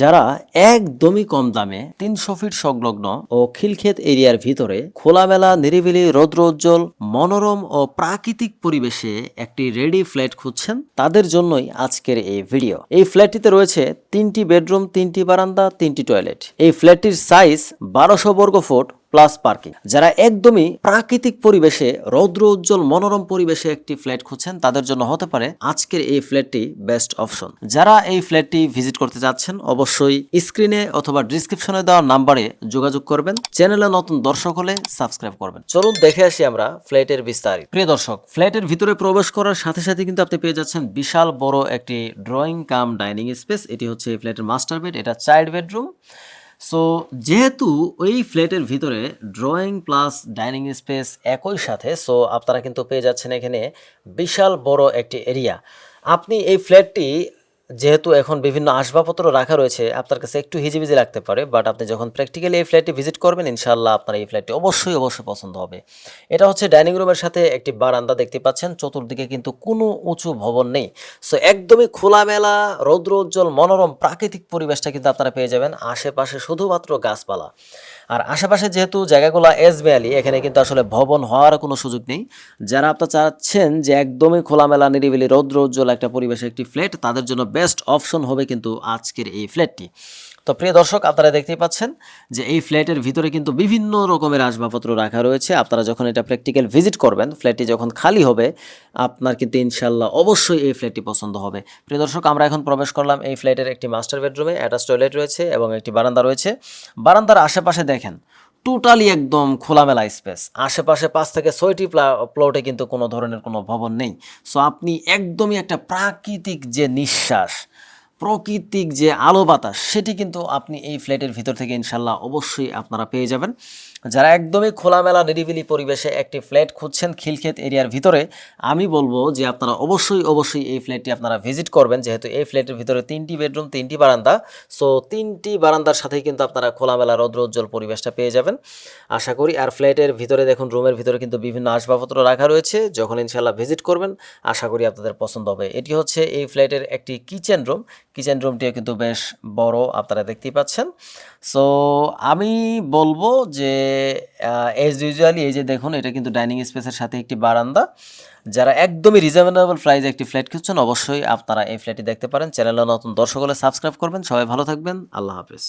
যারা একদমই কম দামে তিনশো ফিট সংলগ্ন ও খিলক্ষেত এরিয়ার ভিতরে খোলামেলা, নিরিবিলি রৌদ্র উজ্জ্বল মনোরম ও প্রাকৃতিক পরিবেশে একটি রেডি ফ্ল্যাট খুঁজছেন তাদের জন্যই আজকের এই ভিডিও। এই ফ্ল্যাটটিতে রয়েছে তিনটি বেডরুম, তিনটি বারান্দা, তিনটি টয়লেট। এই ফ্ল্যাটটির সাইজ বারোশো বর্গ ফুট প্লাস পার্কিং। যারা একদমই প্রাকৃতিক পরিবেশে, রৌদ্র উজ্জ্বল মনোরম পরিবেশে একটি ফ্ল্যাট খুঁজছেন, তাদের জন্য হতে পারে আজকের এই ফ্ল্যাটটি বেস্ট অপশন। যারা এই ফ্ল্যাটটি ভিজিট করতে যাচ্ছেন অবশ্যই স্ক্রিনে অথবা ডিসক্রিপশনে দেওয়া নাম্বারে যোগাযোগ করবেন। চ্যানেলে নতুন দর্শক হলে সাবস্ক্রাইব করবেন। চলুন দেখে আসি আমরা ফ্ল্যাটের বিস্তারিত। প্রিয় দর্শক, ফ্ল্যাটের ভিতরে প্রবেশ করার সাথে সাথে কিন্তু আপনি পেয়ে যাচ্ছেন বিশাল বড় একটি ড্রয়িং কাম ডাইনিং স্পেস। এটি হচ্ছে ফ্ল্যাটের মাস্টার বেড, এটা চাইল্ড বেডরুম। সো যেহেতু ওই ফ্ল্যাটের ভিতরে ড্রয়িং প্লাস ডাইনিং স্পেস একই সাথে সো আপনারা কিন্তু পেয়ে যাচ্ছেন এখানে বিশাল বড় একটি এরিয়া আপনি এই ফ্ল্যাটটি যেহেতু এখন বিভিন্ন আসবাবপত্র রাখা রয়েছে, আপনার কাছে একটু হিজিবিজি লাগতে পারে বাট আপনি যখন প্র্যাকটিক্যালি এই ফ্ল্যাটটি ভিজিট করবেন, ইনশাআল্লাহ আপনার এই ফ্ল্যাটটি অবশ্যই অবশ্যই পছন্দ হবে। এটা হচ্ছে ডাইনিং রুমের সাথে একটি বারান্দা দেখতে পাচ্ছেন, চতুর্দিকে কিন্তু কোনো উঁচু ভবন নেই। সো একদমই খোলামেলা রৌদ্র উজ্জ্বল মনোরম প্রাকৃতিক পরিবেশটা কিন্তু আপনারা পেয়ে যাবেন, আশেপাশে শুধুমাত্র গাছপালা। আর আশেপাশে যেহেতু জায়গাগুলো এস ভ্যালি এখানে কিন্তু আসলে ভবন হওয়ার কোনো সুযোগ নেই। যারা আপনার চাচ্ছেন যে একদমই খোলামেলা, নিরিবিলি, রৌদ্র উজ্জ্বল একটা পরিবেশে একটি ফ্ল্যাট তাদের জন্য বেস্ট অপশন হবে কিন্তু আজকের এই ফ্ল্যাটটি তো প্রিয় দর্শক, আপনারা দেখতেই পাচ্ছেন যে এই ফ্ল্যাটের ভিতরে কিন্তু বিভিন্ন রকমের আসবাবপত্র রাখা রয়েছে। আপনারা যখন এটা প্র্যাকটিক্যাল ভিজিট করবেন, ফ্ল্যাটটি যখন খালি হবে, আপনার কিন্তু ইনশাল্লাহ অবশ্যই এই ফ্ল্যাটটি পছন্দ হবে। প্রিয় দর্শক, আমরা এখন প্রবেশ করলাম এই ফ্ল্যাটের একটি মাস্টার বেডরুমে। অ্যাটাচ টয়লেট রয়েছে এবং একটি বারান্দা রয়েছে। বারান্দার আশেপাশে দেখেন, টোটালি একদম খোলামেলা স্পেস। আশেপাশে পাঁচ থেকে ছয়টি প্লা- প্লটে কিন্তু কোনো ধরনের কোনো ভবন নেই। সো আপনি একদমই একটা প্রাকৃতিক যে নিঃশ্বাস প্রাকৃতিক যে আলো বাতাস, সেটি কিন্তু আপনি এই ফ্ল্যাটের ভিতর থেকে ইনশাল্লাহ অবশ্যই আপনারা পেয়ে যাবেন। যারা একদমই খোলামেলা, নিরিবিলি পরিবেশে একটি ফ্ল্যাট খুঁজছেন খিলক্ষেত এরিয়ার ভিতরে, আমি বলব যে আপনারা অবশ্যই অবশ্যই এই ফ্ল্যাটটি আপনারা ভিজিট করবেন। যেহেতু এই ফ্ল্যাটের ভিতরে তিনটি বেডরুম, তিনটি বারান্দা, সো তিনটি বারান্দার সাথেই কিন্তু আপনারা খোলামেলা রৌদ্র উজ্জ্বল পরিবেশটা পেয়ে যাবেন। আশা করি আর ফ্ল্যাটের ভিতরে দেখুন, রুমের ভিতরে কিন্তু বিভিন্ন আসবাবপত্র রাখা রয়েছে, যখন ইনশাল্লাহ ভিজিট করবেন, আশা করি আপনাদের পছন্দ হবে। এটি হচ্ছে এই ফ্ল্যাটের একটি কিচেন রুম। কিচেন রুমটিও কিন্তু বেশ বড়, আপনারা দেখতেই পাচ্ছেন। সো আমি বলব যে এজ ইউজুয়ালি এই যে দেখুন, এটা কিন্তু ডাইনিং স্পেসের সাথে একটি বারান্দা। যারা একদমই রিজনেবল প্রাইসে একটি ফ্ল্যাট খুঁজছেন, অবশ্যই আপনারা এই ফ্ল্যাটটি দেখতে পারেন। চ্যানেলে নতুন দর্শক হলে সাবস্ক্রাইব করবেন। সবাই ভালো থাকবেন। আল্লাহ হাফেজ।